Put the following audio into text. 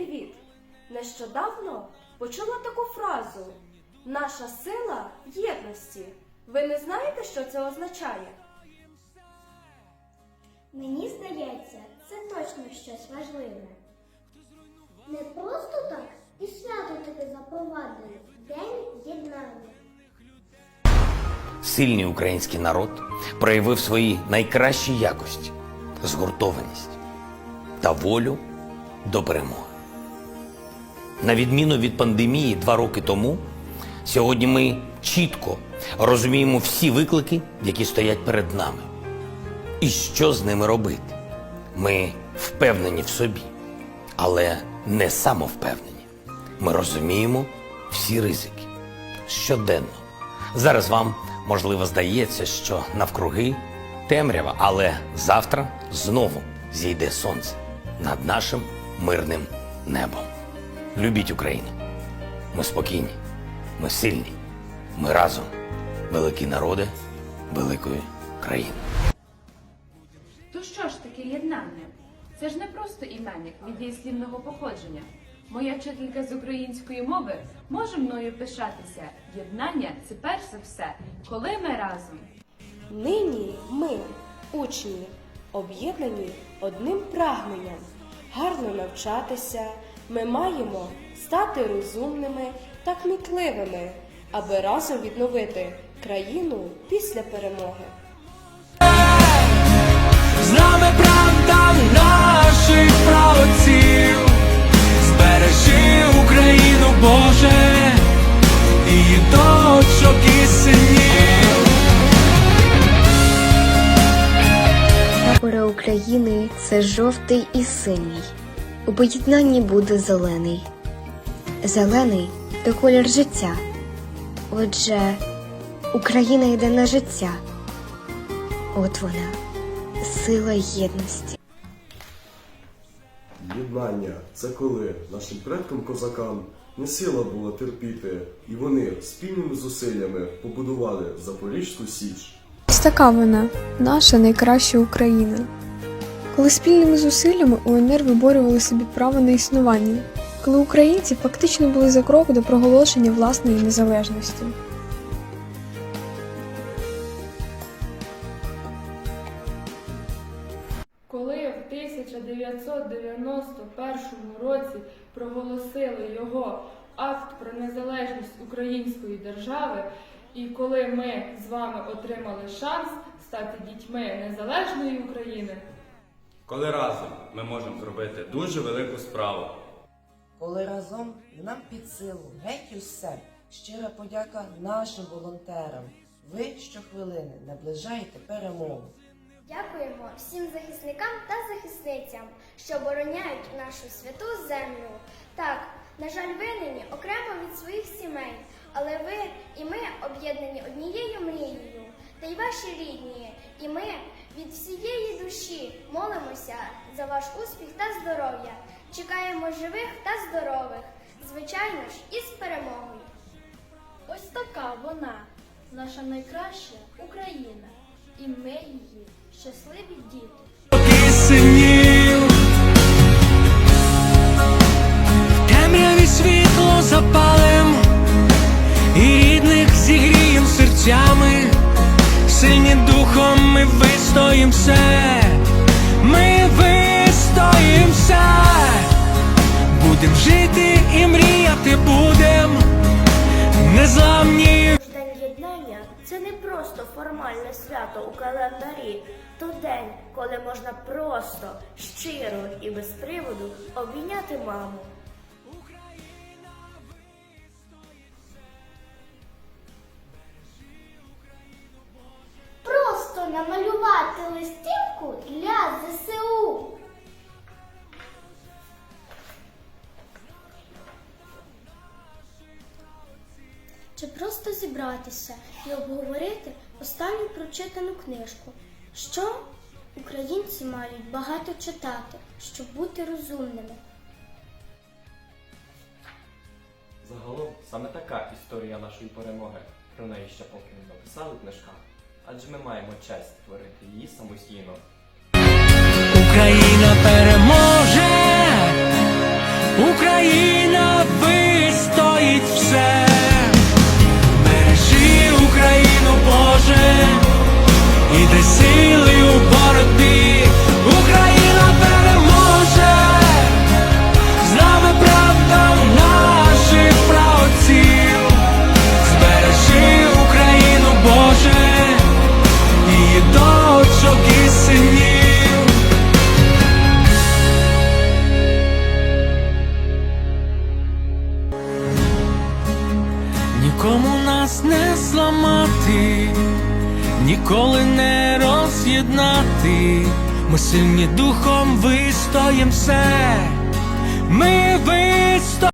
привіт! Нещодавно почула таку фразу Наша сила в єдності. Ви не знаєте, що це означає? Мені здається, це точно щось важливе. Не просто так і свято таке запровадили День єднання. Сильний український народ проявив свої найкращі якості, згуртованість та волю до перемоги. На відміну від пандемії два роки тому, сьогодні ми чітко розуміємо всі виклики, які стоять перед нами, і що з ними робити. Ми впевнені в собі, але не самовпевнені. Ми розуміємо всі ризики щоденно. Зараз вам, можливо, здається, що навкруги темрява, але завтра знову зійде сонце над нашим мирним небом. Любіть Україну. Ми спокійні, ми сильні, ми разом. Великі народи великої країни. То що ж таке єднання? Це ж не просто іменник від дієслівного походження. Моя вчителька з української мови може мною пишатися. Єднання це перш за все, коли ми разом. Нині ми, учні, об'єднані одним прагненням гарно навчатися. Ми маємо стати розумними та кмітливими, аби разом відновити країну після перемоги. З нами правда наших правоців, збережи Україну, Боже, і дочок і синів. Прапори України це жовтий і синій. У поєднанні буде зелений. Зелений то колір життя. Отже, Україна йде на життя. От вона, сила єдності. Єднання це коли нашим предкам козакам не сила була терпіти, і вони спільними зусиллями побудували Запорізьку Січ. Ось така вона, наша найкраща Україна. Коли спільними зусиллями УНР виборювали собі право на існування, коли українці фактично були за крок до проголошення власної незалежності. Коли в 1991 році проголосили його акт про незалежність української держави, і коли ми з вами отримали шанс стати дітьми незалежної України, Коли разом ми можемо зробити дуже велику справу. Коли разом нам під силу геть усе, щира подяка нашим волонтерам. Ви щохвилини наближаєте перемогу. Дякуємо всім захисникам та захисницям, що обороняють нашу святу землю. Так, на жаль, ви нині окремо від своїх сімей, але ви і ми об'єднані однією мрією, та й ваші рідні, і ми від всієї душі молимося за ваш успіх та здоров'я. Чекаємо живих та здорових, звичайно ж, із перемогою. ось така вона, наша найкраща Україна, і ми її щасливі діти. Ми вистоїм все, ми вистоїмся, будем жити і мріяти будем, незламні. День єднання це не просто формальне свято у календарі, то день, коли можна просто, щиро і без приводу обійняти маму. Чи просто зібратися і обговорити останню прочитану книжку? Що українці мають багато читати, щоб бути розумними. Загалом саме така історія нашої перемоги. Про неї ще поки не написали в книжках, адже ми маємо честь творити її самостійно. Україна переможе! нікому зламати, ніколи не роз'єднати. Ми сильні духом вистоїм все. Ми вистоїм.